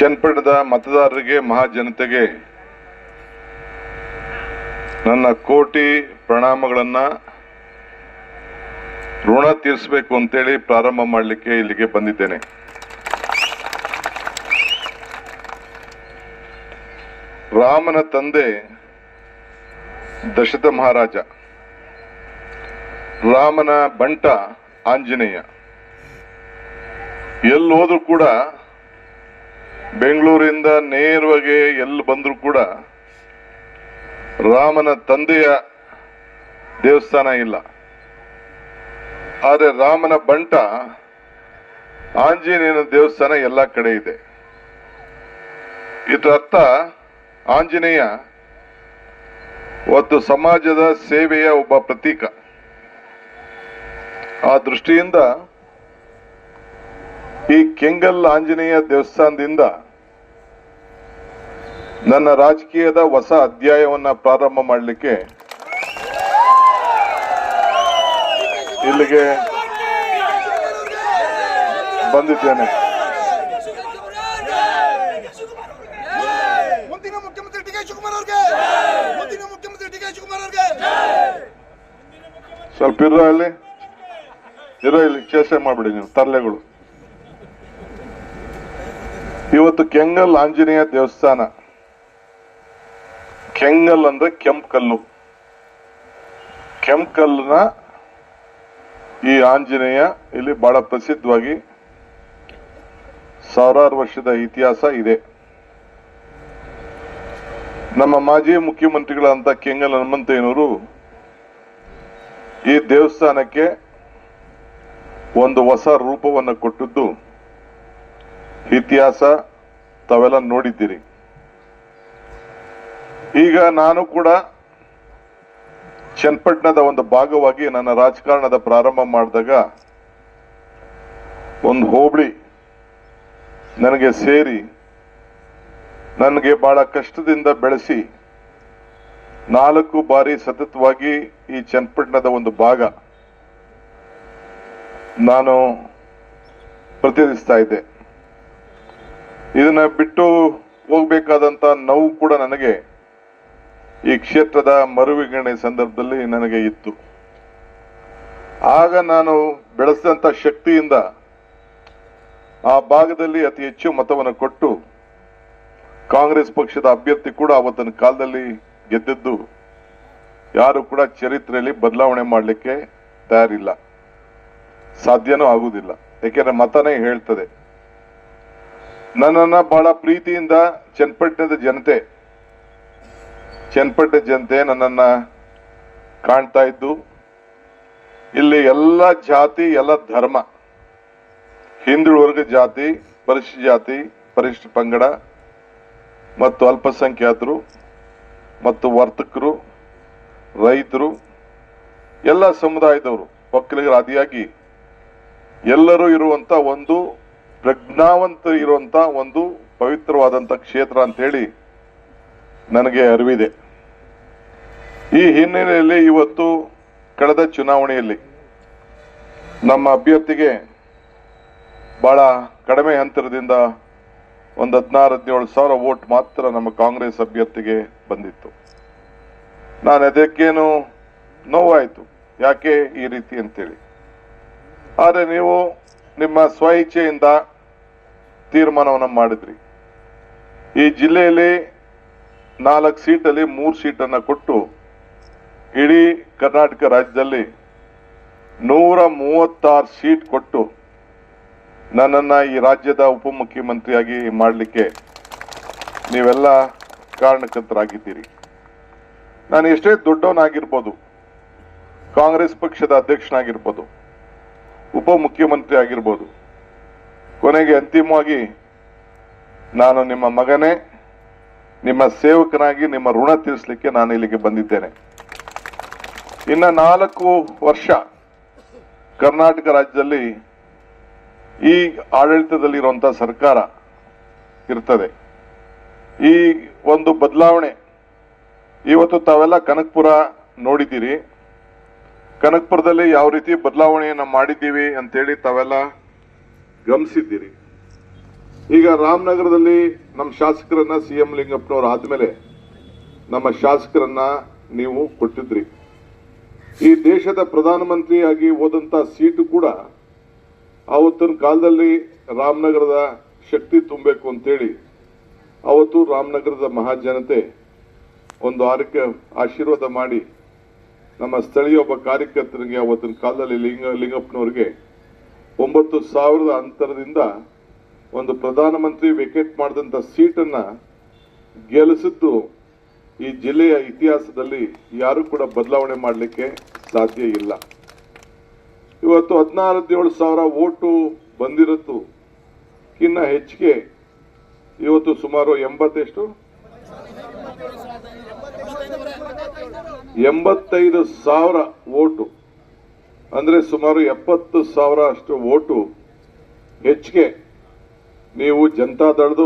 ಚನ್ನಪಟ್ಟಣದ ಮತದಾರರಿಗೆ ಮಹಾಜನತೆಗೆ ನನ್ನ ಕೋಟಿ ಪ್ರಣಾಮಗಳನ್ನ ಋಣ ತೀರಿಸಬೇಕು ಅಂತೇಳಿ ಪ್ರಾರಂಭ ಮಾಡಲಿಕ್ಕೆ ಇಲ್ಲಿಗೆ ಬಂದಿದ್ದೇನೆ. ರಾಮನ ತಂದೆ ದಶರಥ ಮಹಾರಾಜ, ರಾಮನ ಬಂಟ ಆಂಜನೇಯ, ಎಲ್ಲೋದ್ರೂ ಕೂಡ ಬೆಂಗಳೂರಿಂದ ನೇರವಾಗಿ ಎಲ್ಲಿ ಬಂದರೂ ಕೂಡ ರಾಮನ ತಂದೆಯ ದೇವಸ್ಥಾನ ಇಲ್ಲ. ಆದರೆ ರಾಮನ ಬಂಟ ಆಂಜನೇಯನ ದೇವಸ್ಥಾನ ಎಲ್ಲ ಕಡೆ ಇದೆ. ಇದರ ಅರ್ಥ ಆಂಜನೇಯ ಒಂದು ಸಮಾಜದ ಸೇವೆಯ ಒಬ್ಬ ಪ್ರತೀಕ. ಆ ದೃಷ್ಟಿಯಿಂದ ಈ ಕೆಂಗಲ್ ಆಂಜನೇಯ ದೇವಸ್ಥಾನದಿಂದ ನನ್ನ ರಾಜಕೀಯದ ಹೊಸ ಅಧ್ಯಾಯವನ್ನ ಪ್ರಾರಂಭ ಮಾಡಲಿಕ್ಕೆ ಇಲ್ಲಿಗೆ ಬಂದಿದ್ದೇನೆ. ಮುಂದಿನ ಮುಖ್ಯಮಂತ್ರಿ ಡಿ ಕೆ ಶಿವಕುಮಾರ್ ಅವ್ರಿಗೆ. ಮುಂದಿನ ಮುಖ್ಯಮಂತ್ರಿ ಡಿ ಕೆ ಶಿವಕುಮಾರ್ ಅವ್ರಿಗೆ. ಸ್ವಲ್ಪ ಇರೋ ಅಲ್ಲಿ ಇರೋ ಇಲ್ಲಿ ಚೇಷ್ಟೆ ಮಾಡ್ಬಿಡಿ ನೀವು ತರ್ಲೆಗಳು. ಇವತ್ತು ಕೆಂಗಲ್ ಆಂಜನೇಯ ದೇವಸ್ಥಾನ. ಕೆಂಗಲ್ ಅಂದ್ರೆ ಕೆಂಪ್ ಕಲ್ಲು. ಕೆಂಪ್ ಕಲ್ಲನ ಈ ಆಂಜನೇಯ ಇಲ್ಲಿ ಬಹಳ ಪ್ರಸಿದ್ಧವಾಗಿ ಸಾವಿರಾರು ವರ್ಷದ ಇತಿಹಾಸ ಇದೆ. ನಮ್ಮ ಮಾಜಿ ಮುಖ್ಯಮಂತ್ರಿಗಳಂತ ಕೆಂಗಲ್ ಹನುಮಂತಯ್ಯನವರು ಈ ದೇವಸ್ಥಾನಕ್ಕೆ ಒಂದು ಹೊಸ ರೂಪವನ್ನು ಕೊಟ್ಟದ್ದು ಇತಿಹಾಸ ತಾವೆಲ್ಲ ನೋಡಿದ್ದೀರಿ. ಈಗ ನಾನು ಕೂಡ ಚನ್ನಪಟ್ಟಣದ ಒಂದು ಭಾಗವಾಗಿ ನನ್ನ ರಾಜಕಾರಣದ ಪ್ರಾರಂಭ ಮಾಡಿದಾಗ ಒಂದು ಹೋಬಳಿ ನನಗೆ ಸೇರಿ ನನಗೆ ಬಹಳ ಕಷ್ಟದಿಂದ ಬೆಳೆಸಿ ನಾಲ್ಕು ಬಾರಿ ಸತತವಾಗಿ ಈ ಚನ್ನಪಟ್ಟಣದ ಒಂದು ಭಾಗ ನಾನು ಪ್ರತಿನಿಧಿಸ್ತಾ ಇದ್ದೆ. ಇದನ್ನ ಬಿಟ್ಟು ಹೋಗ್ಬೇಕಾದಂತ ನೋವು ಕೂಡ ನನಗೆ ಈ ಕ್ಷೇತ್ರದ ಮರುವಿಗಣೆ ಸಂದರ್ಭದಲ್ಲಿ ನನಗೆ ಇತ್ತು. ಆಗ ನಾನು ಬೆಳೆಸಿದಂತ ಶಕ್ತಿಯಿಂದ ಆ ಭಾಗದಲ್ಲಿ ಅತಿ ಹೆಚ್ಚು ಮತವನ್ನು ಕೊಟ್ಟು ಕಾಂಗ್ರೆಸ್ ಪಕ್ಷದ ಅಭ್ಯರ್ಥಿ ಕೂಡ ಅವತ್ತಿನ ಕಾಲದಲ್ಲಿ ಗೆದ್ದಿದ್ದು ಯಾರು ಕೂಡ ಚರಿತ್ರೆಯಲ್ಲಿ ಬದಲಾವಣೆ ಮಾಡಲಿಕ್ಕೆ ತಯಾರಿಲ್ಲ. ಸಾಧ್ಯನೂ ಆಗುವುದಿಲ್ಲ. ಯಾಕೆಂದ್ರೆ ಮತನೇ ಹೇಳ್ತದೆ. ನನ್ನನ್ನ ಬಹಳ ಪ್ರೀತಿಯಿಂದ ಚನ್ನಪಟ್ಟಣದ ಜನತೆ, ಚನ್ನಪಟ್ಟಣ ಜನತೆ ನನ್ನನ್ನ ಕಾಣ್ತಾ ಇದ್ದು, ಇಲ್ಲಿ ಎಲ್ಲ ಜಾತಿ, ಎಲ್ಲ ಧರ್ಮ ಹಿಂದುಳಿದ ಜಾತಿ, ಪರಿಶಿಷ್ಟ ಜಾತಿ, ಪರಿಶಿಷ್ಟ ಪಂಗಡ, ಮತ್ತು ಅಲ್ಪಸಂಖ್ಯಾತರು, ಮತ್ತು ವರ್ತಕರು, ರೈತರು, ಎಲ್ಲ ಸಮುದಾಯದವರು, ಒಕ್ಕಲಿಗರ ಆದಿಯಾಗಿ ಎಲ್ಲರೂ ಇರುವಂತ ಒಂದು ಪ್ರಜ್ಞಾವಂತ ಇರುವಂತ ಒಂದು ಪವಿತ್ರವಾದಂತ ಕ್ಷೇತ್ರ ಅಂತ ಹೇಳಿ ನನಗೆ ಅರಿವಿದೆ. ಈ ಹಿನ್ನೆಲೆಯಲ್ಲಿ ಇವತ್ತು ಕಳೆದ ಚುನಾವಣೆಯಲ್ಲಿ ನಮ್ಮ ಅಭ್ಯರ್ಥಿಗೆ ಬಹಳ ಕಡಿಮೆ ಹಂತರದಿಂದ ಒಂದು ಹದಿನಾರು, ಹದಿನೇಳು ಸಾವಿರ ವೋಟ್ ಮಾತ್ರ ನಮ್ಮ ಕಾಂಗ್ರೆಸ್ ಅಭ್ಯರ್ಥಿಗೆ ಬಂದಿತ್ತು. ನಾನು ಅದಕ್ಕೇನು ನೋವಾಯಿತು. ಯಾಕೆ ಈ ರೀತಿ ಅಂತೇಳಿ. ಆದರೆ ನೀವು ನಿಮ್ಮ ಸ್ವ ಇಚ್ಛೆಯಿಂದ ತೀರ್ಮಾನವನ್ನು ಮಾಡಿದ್ರಿ. ಈ ಜಿಲ್ಲೆಯಲ್ಲಿ ನಾಲ್ಕು ಸೀಟಲ್ಲಿ ಮೂರು ಸೀಟನ್ನ ಕೊಟ್ಟು ಇಡೀ ಕರ್ನಾಟಕ ರಾಜ್ಯದಲ್ಲಿ ನೂರ ಮೂವತ್ತಾರು ಸೀಟ್ ಕೊಟ್ಟು ನನ್ನನ್ನ ಈ ರಾಜ್ಯದ ಉಪಮುಖ್ಯಮಂತ್ರಿಯಾಗಿ ಮಾಡಲಿಕ್ಕೆ ನೀವೆಲ್ಲ ಕಾರಣಕರ್ತರಾಗಿದ್ದೀರಿ. ನಾನು ಎಷ್ಟೇ ದೊಡ್ಡವನಾಗಿರ್ಬೋದು, ಕಾಂಗ್ರೆಸ್ ಪಕ್ಷದ ಅಧ್ಯಕ್ಷನಾಗಿರ್ಬೋದು, ಉಪಮುಖ್ಯಮಂತ್ರಿ ಆಗಿರ್ಬೋದು ಕೊನೆಗೆ ಅಂತಿಮವಾಗಿ ನಾನು ನಿಮ್ಮ ಮಗನೇ, ನಿಮ್ಮ ಸೇವಕನಾಗಿ, ನಿಮ್ಮ ಋಣ ತೀರಿಸಲಿಕ್ಕೆ ನಾನು ಇಲ್ಲಿಗೆ ಬಂದಿದ್ದೇನೆ. ಇನ್ನ ನಾಲ್ಕು ವರ್ಷ ಕರ್ನಾಟಕ ರಾಜ್ಯದಲ್ಲಿ ಈ ಆಡಳಿತದಲ್ಲಿರುವಂತಹ ಸರ್ಕಾರ ಇರ್ತದೆ. ಈ ಒಂದು ಬದಲಾವಣೆ, ಇವತ್ತು ತಾವೆಲ್ಲ ಕನಕಪುರ ನೋಡಿದ್ದೀರಿ. ಕನಕಪುರದಲ್ಲಿ ಯಾವ ರೀತಿ ಬದಲಾವಣೆಯನ್ನು ಮಾಡಿದ್ದೀವಿ ಅಂತೇಳಿ ತಾವೆಲ್ಲ ಗಮನಿಸಿದ್ದೀರಿ. ಈಗ ರಾಮನಗರದಲ್ಲಿ ನಮ್ಮ ಶಾಸಕರನ್ನ ಸಿ ಎಂ ಲಿಂಗಪ್ಪನವ್ರು ಆದ್ಮೇಲೆ ನಮ್ಮ ಶಾಸಕರನ್ನ ನೀವು ಕೊಟ್ಟಿದ್ರಿ. ಈ ದೇಶದ ಪ್ರಧಾನಮಂತ್ರಿಯಾಗಿ ಹೋದಂತ ಸೀಟು ಕೂಡ ಆವತ್ತಿನ ಕಾಲದಲ್ಲಿ ರಾಮನಗರದ ಶಕ್ತಿ ತುಂಬಬೇಕು ಅಂತೇಳಿ ಅವತ್ತು ರಾಮನಗರದ ಮಹಾಜನತೆ ಒಂದು ಆರಕ್ಕೆ ಆಶೀರ್ವಾದ ಮಾಡಿ ನಮ್ಮ ಸ್ಥಳೀಯ ಒಬ್ಬ ಕಾರ್ಯಕರ್ತನಿಗೆ ಅವತ್ತಿನ ಕಾಲದಲ್ಲಿ ಲಿಂಗ ಲಿಂಗಪ್ಪನವ್ರಿಗೆ ಒಂಬತ್ತು ಸಾವಿರದ ಅಂತರದಿಂದ ಒಂದು ಪ್ರಧಾನಮಂತ್ರಿ ವೆಕೆಟ್ ಮಾಡಿದಂಥ ಸೀಟನ್ನ ಗೆಲ್ಲಿಸಿದ್ದು ಈ ಜಿಲ್ಲೆಯ ಇತಿಹಾಸದಲ್ಲಿ ಯಾರು ಕೂಡ ಬದಲಾವಣೆ ಮಾಡಲಿಕ್ಕೆ ಸಾಧ್ಯ ಇಲ್ಲ. ಇವತ್ತು ಹದಿನಾರು ಸಾವಿರ ಓಟು ಬಂದಿರತ್ತು. ಇನ್ನ ಹೆಚ್ಚಿಗೆ ಇವತ್ತು ಸುಮಾರು ಎಂಬತ್ತೆಷ್ಟು? ಎಂಬತ್ತೈದು ಸಾವಿರ ಓಟು. ಅಂದ್ರೆ ಸುಮಾರು ಎಪ್ಪತ್ತು ಸಾವಿರ ಅಷ್ಟು ಓಟು ಹೆಚ್ಚಿಗೆ ನೀವು ಜನತಾ ದಳದು